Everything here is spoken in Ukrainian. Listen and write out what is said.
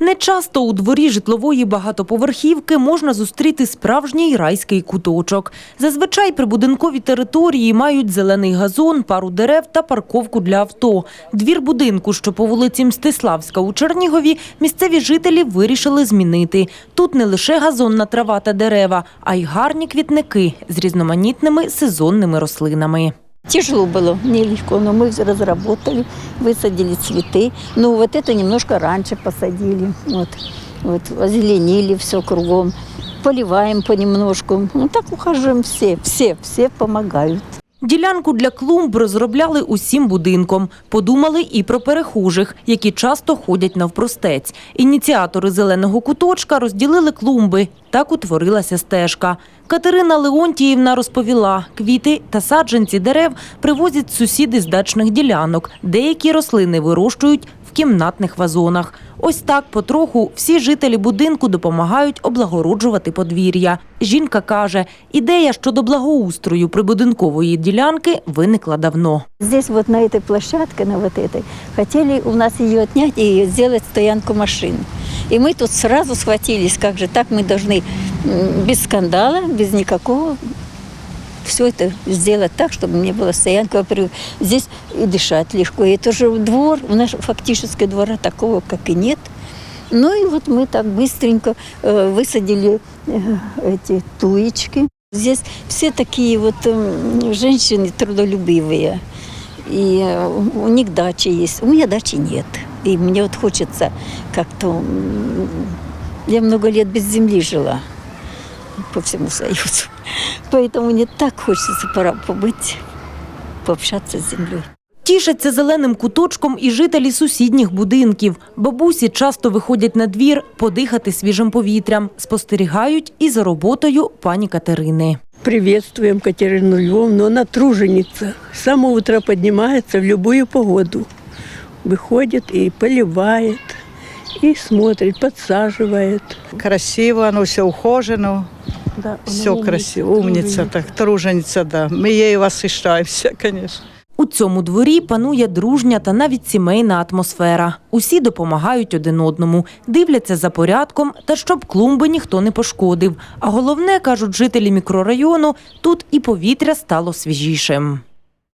Нечасто у дворі житлової багатоповерхівки можна зустріти справжній райський куточок. Зазвичай прибудинкові території мають зелений газон, пару дерев та парковку для авто. Двір будинку, що по вулиці Мстиславська у Чернігові, місцеві жителі вирішили змінити. Тут не лише газонна трава та дерева, а й гарні квітники з різноманітними сезонними рослинами. Тяжело было, нелегко, но мы разработали, высадили цветы. Ну, вот это немножко раньше посадили. Вот, вот озеленили все кругом. Поливаем понемножку. Ну, так ухаживаем все, все, все помогают. Ділянку для клумб розробляли усім будинком. Подумали і про перехожих, які часто ходять навпростець. Ініціатори зеленого куточка розділили клумби. Так утворилася стежка. Катерина Леонтіївна розповіла, квіти та саджанці дерев привозять сусіди з дачних ділянок. Деякі рослини вирощують кімнатних вазонах. Ось так потроху всі жителі будинку допомагають облагороджувати подвір'я. Жінка каже, ідея щодо благоустрою прибудинкової ділянки виникла давно. Здесь вот на этой площадке, на вот этой, хотели у нас ее отнять и сделать стоянку машин. И мы тут сразу схватились, как же так мы должны м, без скандала, без никакого все это сделать так, чтобы не было стоянки. Во-первых, здесь и дышать легко. И это же двор, у нас фактически двора такого, как и нет. Ну и вот мы так быстренько э, высадили э, эти туечки. Здесь все такие вот м, женщины трудолюбивые. И э, у них дача есть. У меня дачи нет. И мне вот хочется как-то... м, Я много лет без земли жила по всему Союзу. Поэтому мне так хочется пора побыть, пообщаться с землей. Тішаться зеленим куточком і жителі сусідніх будинків. Бабусі часто виходять на двір подихати свіжим повітрям, спостерігають і за роботою пані Катерини. Приветствуем Катерину Львовну. Она труженица. С самого утра поднимается в любую погоду. Выходит и поливает, и смотрит, подсаживает. Красиво, оно все ухожено, Да, все красиво, умница, так, труженица, да. Мы ею восхищаемся, конечно. У цьому дворі панує дружня та навіть сімейна атмосфера. Усі допомагають один одному, дивляться за порядком та щоб клумби ніхто не пошкодив. А головне, кажуть жителі мікрорайону, тут і повітря стало свіжішим.